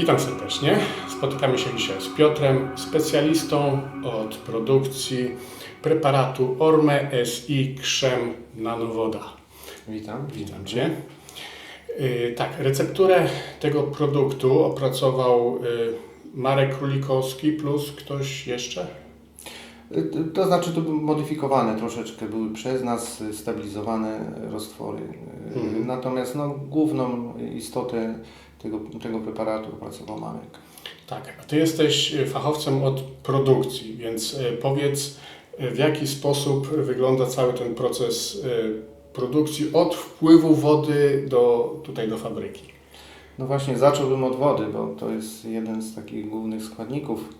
Witam serdecznie. Spotykamy się dzisiaj z Piotrem, specjalistą od produkcji preparatu Orme SI Krzem Nanowoda. Witam. Witam Cię. Yy, Tak, recepturę tego produktu opracował yy, Marek Królikowski plus ktoś jeszcze? Y, To znaczy to były modyfikowane troszeczkę, były przez nas y, stabilizowane roztwory. Y, Mhm. Natomiast no, główną istotę tego, tego preparatu opracował Marek. Tak, a Ty jesteś y, fachowcem od produkcji, więc y, powiedz y, w jaki sposób wygląda cały ten proces produkcji od wpływu wody do, tutaj do fabryki. No właśnie zacząłbym od wody, bo to jest jeden z takich głównych składników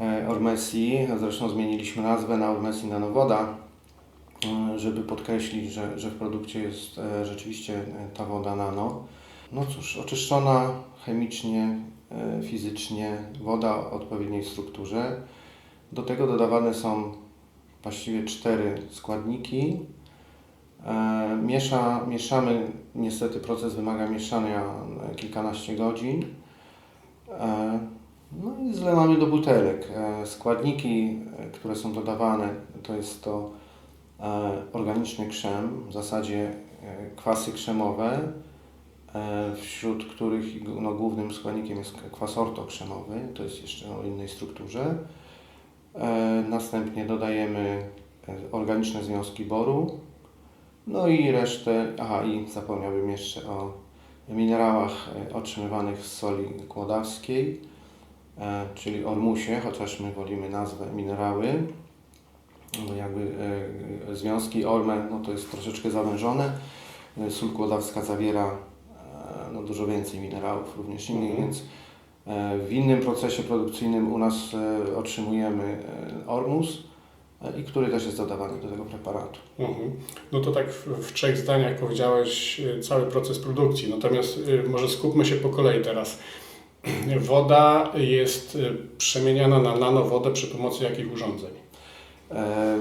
e, Ormesi. Zresztą zmieniliśmy nazwę na Ormesi Nanowoda, żeby podkreślić, że, że w produkcie jest e, rzeczywiście e, ta woda nano. No cóż, oczyszczona chemicznie, e, fizycznie, woda o odpowiedniej strukturze. Do tego dodawane są właściwie cztery składniki. E, Miesza, mieszamy, niestety proces wymaga mieszania kilkanaście godzin. E, No i zlewamy do butelek. Składniki, które są dodawane, to jest to organiczny krzem, w zasadzie kwasy krzemowe, wśród których no, głównym składnikiem jest kwas ortokrzemowy, to jest jeszcze o innej strukturze. E, Następnie dodajemy e, organiczne związki boru, no i resztę, aha i zapomniałbym jeszcze o minerałach e, otrzymywanych z soli kłodawskiej, e, czyli ormusie, chociaż my wolimy nazwę minerały, bo jakby e, związki orme, no to jest troszeczkę zawężone. E, Sól kłodawska zawiera e, no, dużo więcej minerałów, również innych, Mhm. więc e, w innym procesie produkcyjnym u nas e, otrzymujemy e, ormus, i który też jest dodawany do tego preparatu. Mhm. No to tak w, w trzech zdaniach powiedziałeś cały proces produkcji. Natomiast może skupmy się po kolei teraz. Woda jest przemieniana na nanowodę przy pomocy jakich urządzeń? E,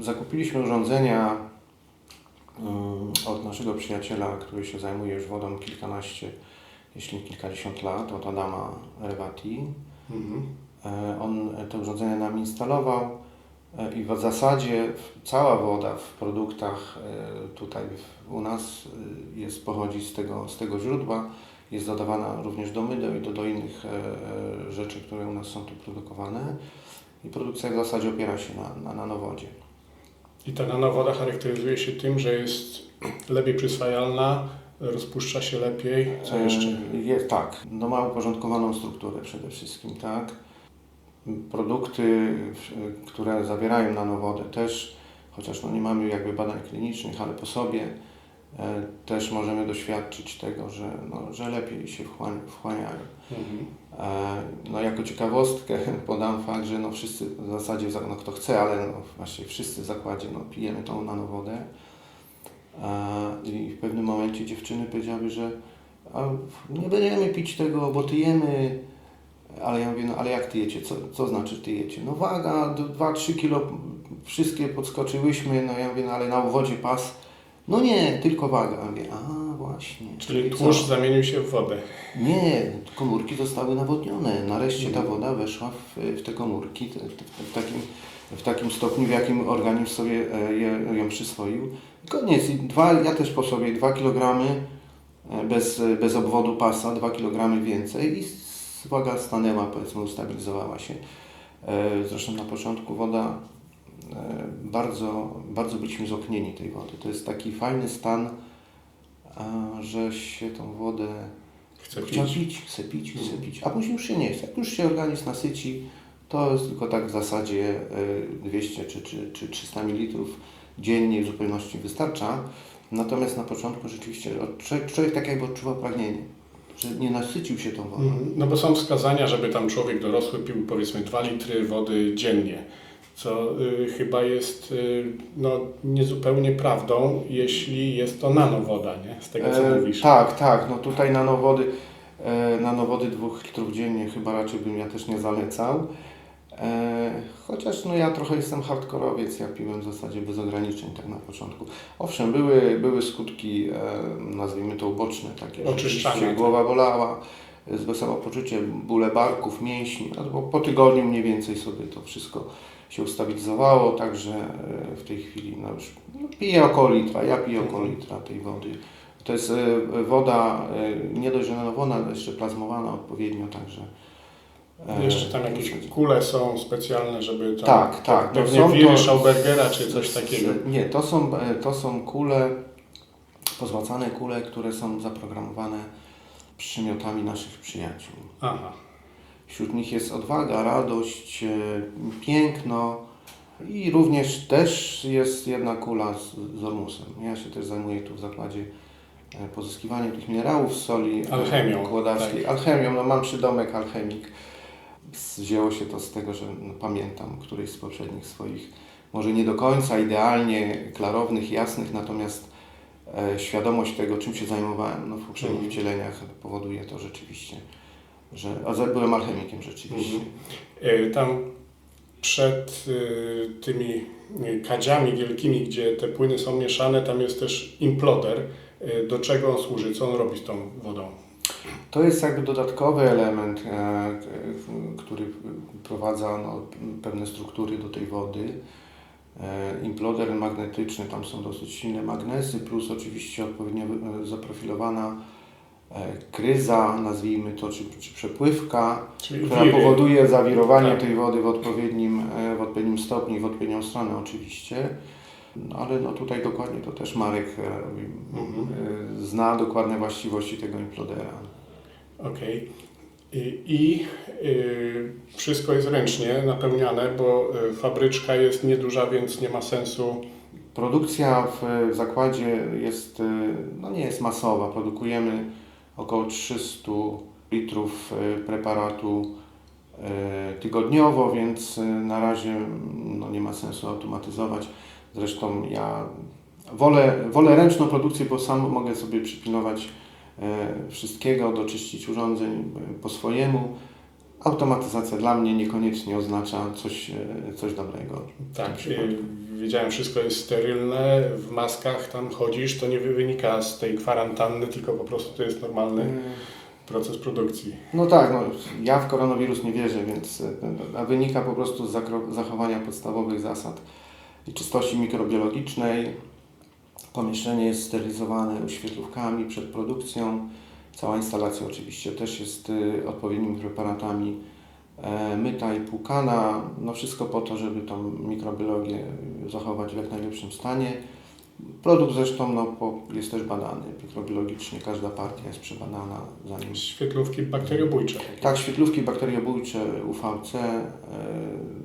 Zakupiliśmy urządzenia od naszego przyjaciela, który się zajmuje już wodą kilkanaście, jeśli nie kilkadziesiąt lat, od Adama Rewati. Mhm. E, On te urządzenia nam instalował e, i w zasadzie cała woda w produktach e, tutaj u nas jest, pochodzi z tego, z tego źródła. Jest dodawana również do mydeł i do, do innych rzeczy, które u nas są tu produkowane. I produkcja w zasadzie opiera się na, na nanowodzie. I ta nanowoda charakteryzuje się tym, że jest lepiej przyswajalna, rozpuszcza się lepiej. Co jeszcze? E, Jest, tak, no ma uporządkowaną strukturę przede wszystkim, tak. Produkty, które zawierają nanowodę też, chociaż no nie mamy jakby badań klinicznych, ale po sobie e, też możemy doświadczyć tego, że, no, że lepiej się wchłaniają. Mhm. E, No jako ciekawostkę podam fakt, że no wszyscy w zasadzie, za- no kto chce, ale no właśnie wszyscy w zakładzie no pijemy tą nanowodę. E, I w pewnym momencie dziewczyny powiedziały, że nie będziemy pić tego, bo tyjemy. Ale ja mówię, no ale jak tyjecie? Co, co znaczy tyjecie? No waga, 2-3 kilo, wszystkie podskoczyłyśmy. No ja mówię, no ale na wodzie pas. No nie, tylko waga. Ja mówię, a właśnie. Czyli co? tłuszcz zamienił się w wodę. Nie, komórki zostały nawodnione. Nareszcie ta woda weszła w, w te komórki te, te, w, takim, w takim stopniu, w jakim organizm sobie e, je, ją przyswoił. I Koniec. I dwa, ja też po sobie 2 kg bez, bez obwodu pasa, 2 kg więcej i waga stanęła, powiedzmy, ustabilizowała się. E, Zresztą na początku woda, e, bardzo, bardzo byliśmy zoknieni tej wody. To jest taki fajny stan, a, że się tą wodę Chce pić. pić, chce pić, chce pić, a później już się nie chce. Jak już się organizm nasyci, to jest tylko tak w zasadzie y, 200 czy, czy, czy 300 ml dziennie w zupełności wystarcza. Natomiast na początku rzeczywiście człowiek, człowiek tak jakby odczuwał pragnienie, że nie nasycił się tą wodą. Mhm. No bo są wskazania, żeby tam człowiek dorosły pił powiedzmy 2 litry wody dziennie, co y, chyba jest y, no, niezupełnie prawdą, jeśli jest to nanowoda, nie? Z tego co E, mówisz. tak, tak, no tutaj nanowody, e, nanowody dwóch litrów dziennie chyba raczej bym ja też nie zalecał. E, chociaż no ja trochę jestem hardkorowiec, ja piłem w zasadzie bez ograniczeń tak na początku. Owszem, były, były skutki, e, nazwijmy to uboczne, takie, rzeczywiście tak. głowa bolała, złe samopoczucie, bóle barków, mięśni, no, bo po tygodniu mniej więcej sobie to wszystko się ustabilizowało, także e, w tej chwili no już no, piję około litra, ja piję około litra tej wody. To jest e, woda e, nie dość, że nanowana, ale jeszcze plazmowana odpowiednio, także... Jeszcze tam jakieś kule są specjalne, żeby tam Tak, tak, pewnie są wiry to- Schaubergera czy coś takiego. Nie, to są, to są kule, pozłacane kule, które są zaprogramowane przymiotami naszych przyjaciół. Aha. Wśród nich jest odwaga, radość, e, piękno i również też jest jedna kula z, z ormusem. Ja się też zajmuję tu w zakładzie e, pozyskiwaniem tych minerałów z soli e, Alchemią, kłodarskiej. Alchemią, no mam przydomek alchemik. Wzięło się to z tego, że no, pamiętam któryś z poprzednich swoich, może nie do końca idealnie klarownych, jasnych, natomiast e, świadomość tego, czym się zajmowałem no, w poprzednich Mhm. wcieleniach powoduje to rzeczywiście, że a byłem alchemikiem rzeczywiście. Mhm. Y, Tam przed y, tymi y, kadziami wielkimi, gdzie te płyny są mieszane, tam jest też imploder. Do czego on służy? Co on robi z tą wodą? To jest jakby dodatkowy element, e, który wprowadza no, pewne struktury do tej wody. E, Imploder magnetyczny, tam są dosyć silne magnesy, plus oczywiście odpowiednio e, zaprofilowana e, kryza, nazwijmy to, czy, czy przepływka, Czyli która wiry. powoduje zawirowanie Tak. tej wody w odpowiednim, e, w odpowiednim stopniu i w odpowiednią stronę oczywiście. No, ale no tutaj dokładnie to też Marek e, Mhm. e, zna dokładne właściwości tego implodera. Okej. I, i y, wszystko jest ręcznie napełniane, bo fabryczka jest nieduża, więc nie ma sensu. Produkcja w zakładzie jest, no nie jest masowa. Produkujemy około 300 litrów y, preparatu y, tygodniowo, więc y, na razie no nie ma sensu automatyzować. Zresztą ja wolę, wolę ręczną produkcję, bo sam mogę sobie przypilnować wszystkiego, doczyścić urządzeń po swojemu. Automatyzacja dla mnie niekoniecznie oznacza coś, y, coś dobrego. Tak, wiedziałem, wszystko jest sterylne, w maskach tam chodzisz, to nie wynika z tej kwarantanny, tylko po prostu to jest normalny Y, proces produkcji. No tak, no, ja w koronawirus nie wierzę, więc e, a wynika po prostu z zachowania podstawowych zasad i czystości mikrobiologicznej. Pomieszczenie jest sterylizowane świetlówkami przed produkcją. Cała instalacja oczywiście też jest y, odpowiednimi preparatami e, myta i płukana. No wszystko po to, żeby tą mikrobiologię zachować w jak najlepszym stanie. Produkt zresztą no, jest też badany mikrobiologicznie. Każda partia jest przebadana zanim Świetlówki bakteriobójcze. tak, świetlówki bakteriobójcze UVC e,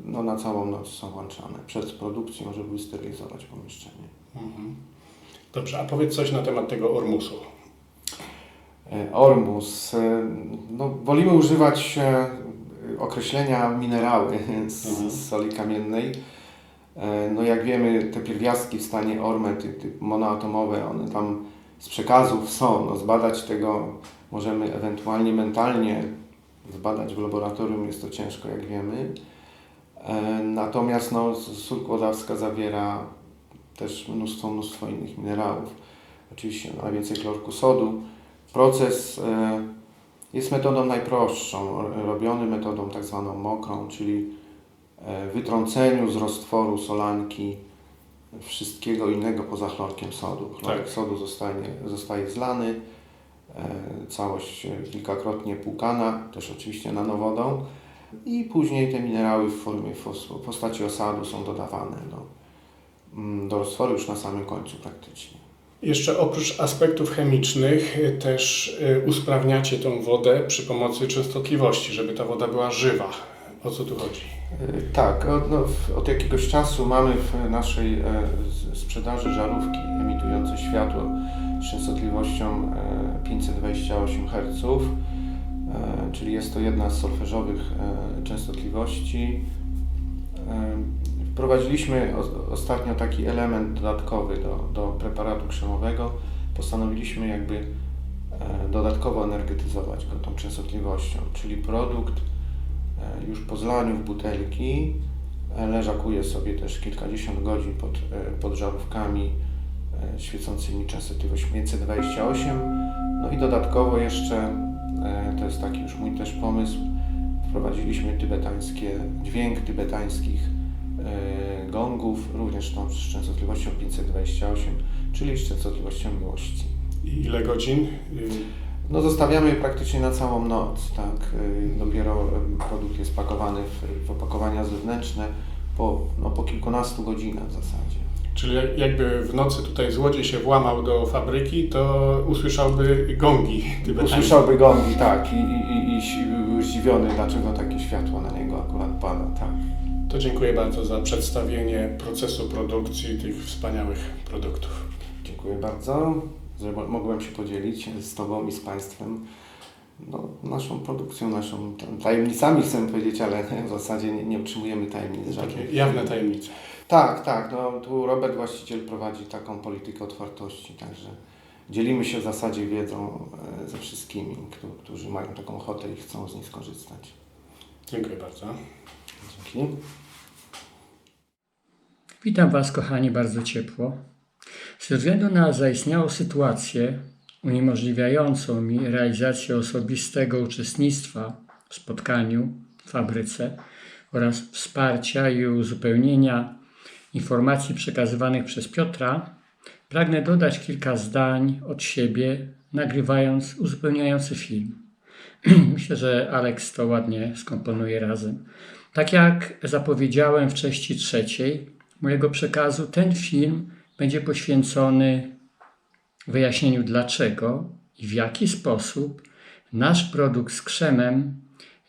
no, na całą noc są włączane przed produkcją, żeby usterylizować pomieszczenie. Mhm. Dobrze, a powiedz coś na temat tego ormusu. E, Ormus. e, No, wolimy używać e, określenia minerały z, Mhm. z soli kamiennej. No jak wiemy, te pierwiastki w stanie orme, ty, ty monoatomowe, one tam z przekazów są. No, zbadać tego możemy ewentualnie mentalnie, zbadać w laboratorium jest to ciężko, jak wiemy. Natomiast no, sól kłodawska zawiera też mnóstwo, mnóstwo innych minerałów. Oczywiście no, najwięcej chlorku sodu. Proces e, jest metodą najprostszą, ro- robiony metodą tak zwaną mokrą, czyli e, wytrąceniu z roztworu solanki wszystkiego innego poza chlorkiem sodu. Chlorek Tak. sodu zostaje, zostaje zlany, e, całość kilkakrotnie płukana, też oczywiście nanowodą i później te minerały w formie w postaci osadu są dodawane do, mm, do roztworu już na samym końcu praktycznie. Jeszcze oprócz aspektów chemicznych y, też y, usprawniacie tą wodę przy pomocy częstotliwości, żeby ta woda była żywa. O co tu chodzi? E, Tak, od, no, od jakiegoś czasu mamy w naszej e, sprzedaży żarówki emitujące światło z częstotliwością e, 528 Hz, e, czyli jest to jedna z solfeżowych e, częstotliwości. Wprowadziliśmy ostatnio taki element dodatkowy do, do preparatu krzemowego. Postanowiliśmy jakby e, dodatkowo energetyzować go tą częstotliwością, czyli produkt E, już po zlaniu w butelki e, leżakuje sobie też kilkadziesiąt godzin pod, pod żarówkami świecącymi częstotliwość 528. No i dodatkowo jeszcze to jest taki już mój też pomysł. Wprowadziliśmy tybetańskie, dźwięk tybetańskich gongów, również tą z częstotliwością 528, czyli z częstotliwością miłości. I ile godzin? No zostawiamy je praktycznie na całą noc, tak. Y, Dopiero y, produkt jest pakowany w, w opakowania zewnętrzne po, no, po kilkunastu godzinach w zasadzie. Czyli jak- jakby w nocy tutaj złodziej się włamał do fabryki, to usłyszałby gongi. Usłyszałby gongi, tak, i, i, i, i zdziwiony, dlaczego takie światło na niego akurat pada, tak. To dziękuję bardzo za przedstawienie procesu produkcji tych wspaniałych produktów. Dziękuję bardzo, że mo- mogłem się podzielić z Tobą i z Państwem no, naszą produkcją, naszą tam, tajemnicami chcę powiedzieć, ale w zasadzie nie, nie utrzymujemy tajemnic żadnych. Takie jawne tajemnice. Tak, tak. No, tu Robert, właściciel, prowadzi taką politykę otwartości, także dzielimy się w zasadzie wiedzą e, ze wszystkimi, któ- którzy mają taką ochotę i chcą z niej skorzystać. Dziękuję bardzo. Witam Was, kochani, bardzo ciepło. Ze względu na zaistniałą sytuację uniemożliwiającą mi realizację osobistego uczestnictwa w spotkaniu w fabryce oraz wsparcia i uzupełnienia informacji przekazywanych przez Piotra, pragnę dodać kilka zdań od siebie, nagrywając uzupełniający film. Myślę, że Alex to ładnie skomponuje razem. Tak jak zapowiedziałem w części trzeciej mojego przekazu, ten film będzie poświęcony wyjaśnieniu dlaczego i w jaki sposób nasz produkt z krzemem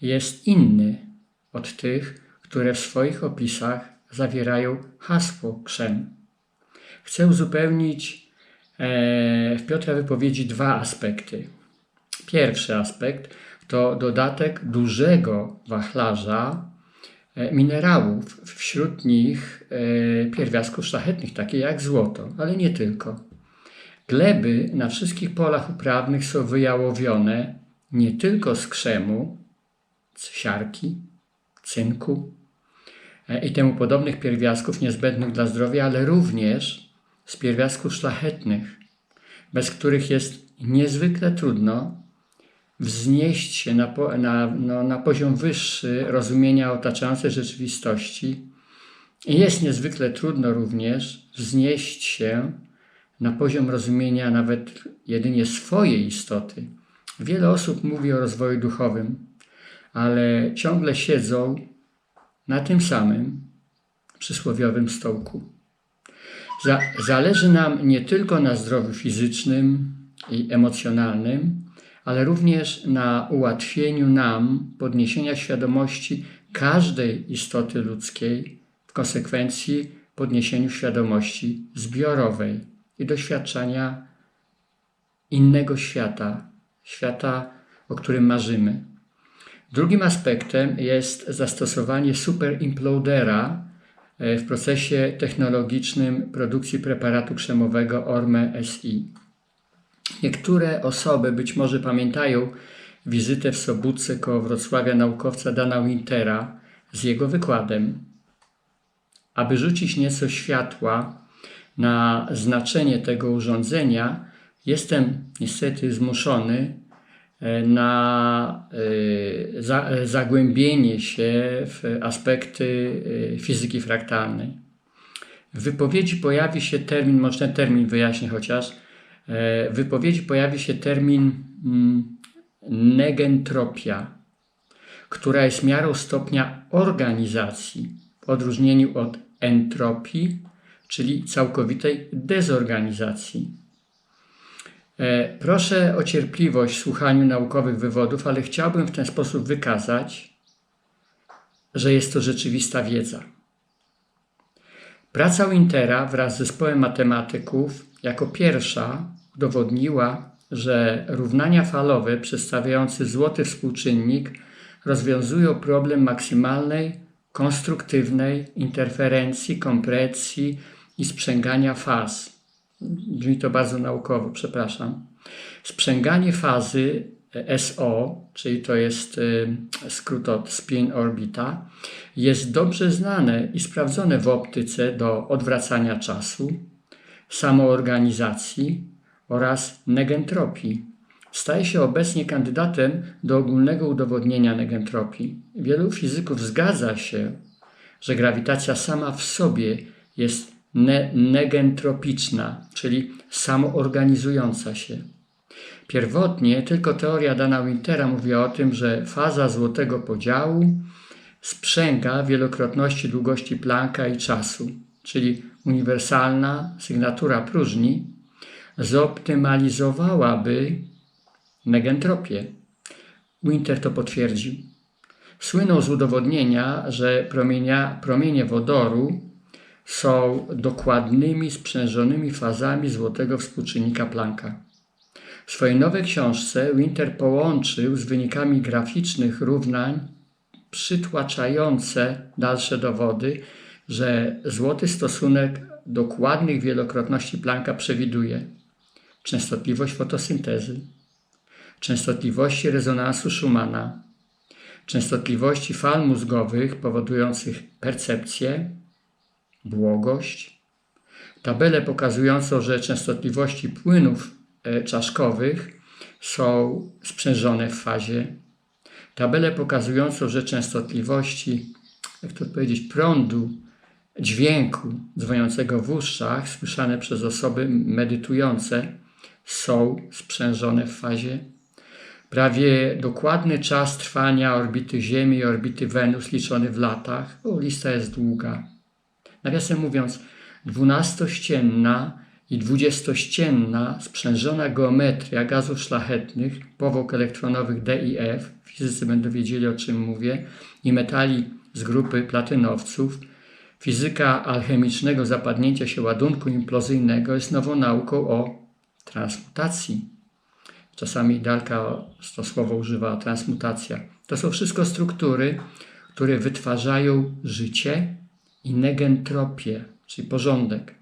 jest inny od tych, które w swoich opisach zawierają hasło krzem. Chcę uzupełnić e, w Piotra wypowiedzi dwa aspekty. Pierwszy aspekt to dodatek dużego wachlarza minerałów, wśród nich e, pierwiastków szlachetnych, takie jak złoto, ale nie tylko. Gleby na wszystkich polach uprawnych są wyjałowione nie tylko z krzemu, z siarki, cynku e, i temu podobnych pierwiastków niezbędnych dla zdrowia, ale również z pierwiastków szlachetnych, bez których jest niezwykle trudno wznieść się na, na, no, na poziom wyższy rozumienia otaczającej rzeczywistości. I jest niezwykle trudno również wznieść się na poziom rozumienia nawet jedynie swojej istoty. Wiele osób mówi o rozwoju duchowym, ale ciągle siedzą na tym samym przysłowiowym stołku. Za, zależy nam nie tylko na zdrowiu fizycznym i emocjonalnym, ale również na ułatwieniu nam podniesienia świadomości każdej istoty ludzkiej, w konsekwencji podniesieniu świadomości zbiorowej i doświadczenia innego świata, świata, o którym marzymy. Drugim aspektem jest zastosowanie superimplodera e, w procesie technologicznym produkcji preparatu krzemowego Orme SI. Niektóre osoby być może pamiętają wizytę w Sobótce koło Wrocławia naukowca Dana Wintera z jego wykładem. Aby rzucić nieco światła na znaczenie tego urządzenia, jestem niestety zmuszony e, na e, e, zagłębienie się w aspekty fizyki fraktalnej. W wypowiedzi pojawi się termin, może ten termin wyjaśnię chociaż, w wypowiedzi pojawi się termin mm, negentropia, która jest miarą stopnia organizacji w odróżnieniu od entropii, czyli całkowitej dezorganizacji. E, Proszę o cierpliwość w słuchaniu naukowych wywodów, ale chciałbym w ten sposób wykazać, że jest to rzeczywista wiedza. Praca Wintera wraz z zespołem matematyków jako pierwsza udowodniła, że równania falowe przedstawiające złoty współczynnik rozwiązują problem maksymalnej konstruktywnej interferencji, kompresji i sprzęgania faz. Brzmi to bardzo naukowo, przepraszam. Sprzęganie fazy SO, czyli to jest y, skrót od spin orbita, jest dobrze znane i sprawdzone w optyce do odwracania czasu, samoorganizacji oraz negentropii, staje się obecnie kandydatem do ogólnego udowodnienia negentropii. Wielu fizyków zgadza się, że grawitacja sama w sobie jest ne- negentropiczna, czyli samoorganizująca się. Pierwotnie tylko teoria Dana Wintera mówiła o tym, że faza złotego podziału sprzęga wielokrotności długości Plancka i czasu, czyli uniwersalna sygnatura próżni zoptymalizowałaby negentropię. Winter to potwierdził. Słynął z udowodnienia, że promienia, promienie wodoru są dokładnymi, sprzężonymi fazami złotego współczynnika Plancka. W swojej nowej książce Winter połączył z wynikami graficznych równań przytłaczające dalsze dowody, że złoty stosunek dokładnych wielokrotności Plancka przewiduje częstotliwość fotosyntezy, częstotliwości rezonansu Schumana, częstotliwości fal mózgowych powodujących percepcję, błogość, tabelę pokazującą, że częstotliwości płynów e, czaszkowych są sprzężone w fazie, tabelę pokazującą, że częstotliwości, jak to powiedzieć, prądu, dźwięku dzwoniącego w uszach, słyszane przez osoby medytujące, są sprzężone w fazie. Prawie dokładny czas trwania orbity Ziemi i orbity Wenus liczony w latach. O, lista jest długa. Nawiasem mówiąc, dwunastościenna i dwudziestościenna sprzężona geometria gazów szlachetnych, powłok elektronowych D i F, fizycy będą wiedzieli o czym mówię, i metali z grupy platynowców, fizyka alchemicznego zapadnięcia się ładunku implozyjnego jest nową nauką o transmutacji. Czasami Dalka to słowo używa transmutacja. To są wszystko struktury, które wytwarzają życie i negentropię, czyli porządek.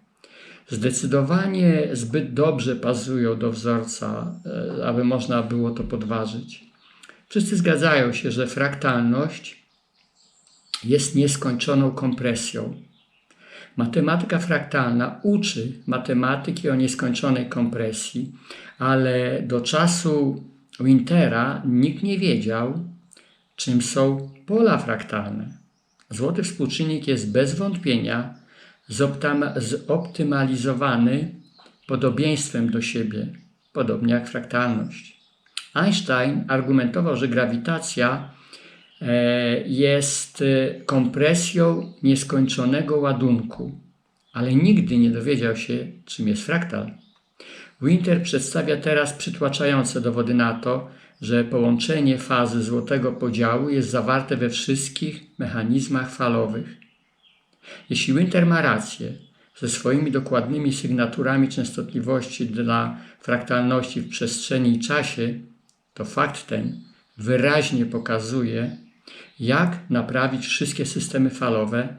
Zdecydowanie zbyt dobrze pasują do wzorca, e, aby można było to podważyć. Wszyscy zgadzają się, że fraktalność jest nieskończoną kompresją. Matematyka fraktalna uczy matematyki o nieskończonej kompresji, ale do czasu Wintera nikt nie wiedział, czym są pola fraktalne. Złoty współczynnik jest bez wątpienia zoptymalizowany podobieństwem do siebie, podobnie jak fraktalność. Einstein argumentował, że grawitacja jest e, kompresją nieskończonego ładunku, ale nigdy nie dowiedział się, czym jest fraktal. Winter przedstawia teraz przytłaczające dowody na to, że połączenie fazy złotego podziału jest zawarte we wszystkich mechanizmach falowych. Jeśli Winter ma rację ze swoimi dokładnymi sygnaturami częstotliwości dla fraktalności w przestrzeni i czasie, to fakt ten wyraźnie pokazuje, jak naprawić wszystkie systemy falowe,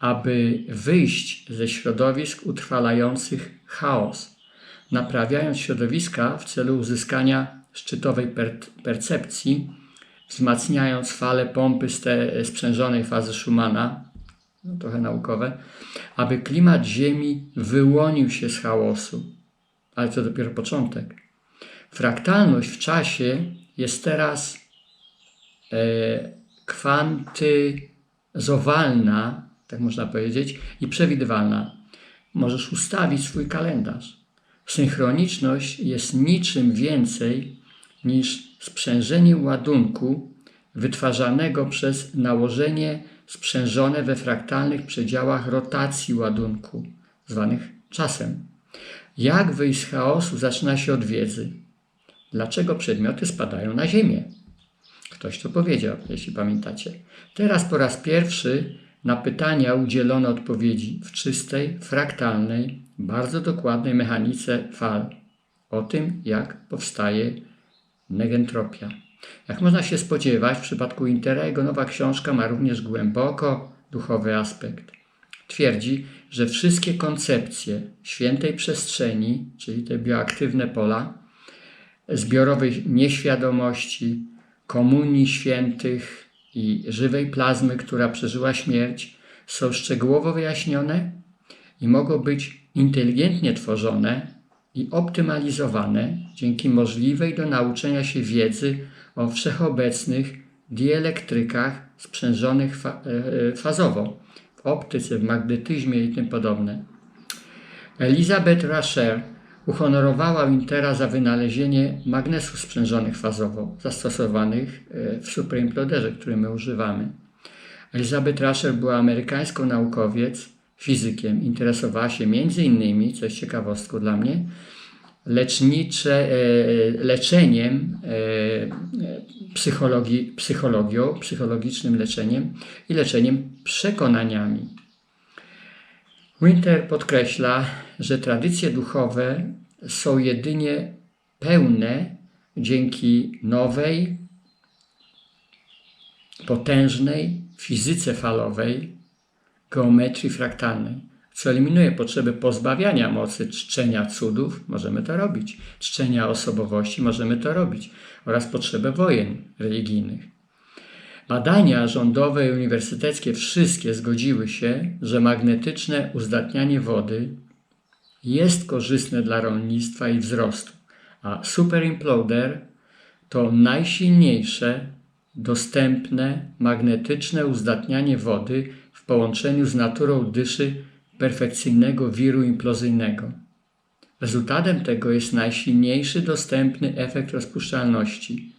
aby wyjść ze środowisk utrwalających chaos, naprawiając środowiska w celu uzyskania szczytowej per percepcji, wzmacniając fale pompy sprzężonej fazy Schumana, no, trochę naukowe, aby klimat Ziemi wyłonił się z chaosu. Ale to dopiero początek. Fraktalność w czasie jest teraz kwantyzowalna, tak można powiedzieć, i przewidywalna. Możesz ustawić swój kalendarz. Synchroniczność jest niczym więcej niż sprzężenie ładunku wytwarzanego przez nałożenie sprzężone we fraktalnych przedziałach rotacji ładunku, zwanych czasem. Jak wyjść z chaosu zaczyna się od wiedzy. Dlaczego przedmioty spadają na Ziemię? Ktoś to powiedział, jeśli pamiętacie. Teraz po raz pierwszy na pytania udzielono odpowiedzi w czystej, fraktalnej, bardzo dokładnej mechanice fal. O tym, jak powstaje negentropia. Jak można się spodziewać, w przypadku Intera jego nowa książka ma również głęboko duchowy aspekt. Twierdzi, że wszystkie koncepcje świętej przestrzeni, czyli te bioaktywne pola, zbiorowej nieświadomości, komunii świętych i żywej plazmy, która przeżyła śmierć, są szczegółowo wyjaśnione i mogą być inteligentnie tworzone i optymalizowane dzięki możliwej do nauczenia się wiedzy o wszechobecnych dielektrykach sprzężonych fa- e, fazowo w optyce, w magnetyzmie i tym podobne. Elizabeth Rasher uhonorowała Wintera za wynalezienie magnesów sprzężonych fazowo, zastosowanych e, w superimploderze, który my używamy. Elizabeth Rasher była amerykańską naukowiec, fizykiem. Interesowała się między innymi, co jest ciekawostką dla mnie, lecznicze, e, leczeniem, e, e, psychologii, psychologią, psychologicznym leczeniem i leczeniem przekonaniami. Winter podkreśla, że tradycje duchowe są jedynie pełne dzięki nowej, potężnej fizyce falowej, geometrii fraktalnej, co eliminuje potrzebę pozbawiania mocy czczenia cudów, możemy to robić, czczenia osobowości, możemy to robić, oraz potrzebę wojen religijnych. Badania rządowe i uniwersyteckie wszystkie zgodziły się, że magnetyczne uzdatnianie wody jest korzystne dla rolnictwa i wzrostu, a superimploder to najsilniejsze dostępne magnetyczne uzdatnianie wody w połączeniu z naturą dyszy perfekcyjnego wiru implozyjnego. Rezultatem tego jest najsilniejszy dostępny efekt rozpuszczalności,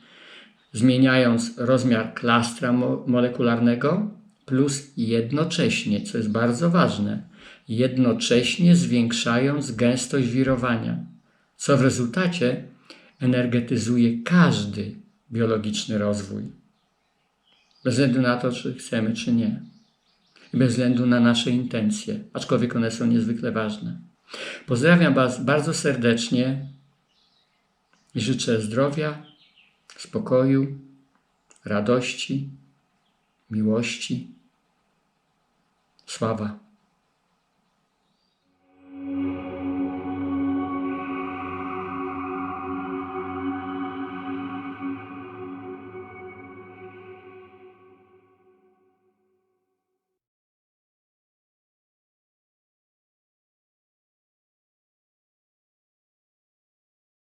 zmieniając rozmiar klastra mo- molekularnego, plus jednocześnie, co jest bardzo ważne, jednocześnie zwiększając gęstość wirowania, co w rezultacie energetyzuje każdy biologiczny rozwój. Bez względu na to, czy chcemy, czy nie. I bez względu na nasze intencje, aczkolwiek one są niezwykle ważne. Pozdrawiam Was bardzo serdecznie i życzę zdrowia, spokoju, radości, miłości. Sława.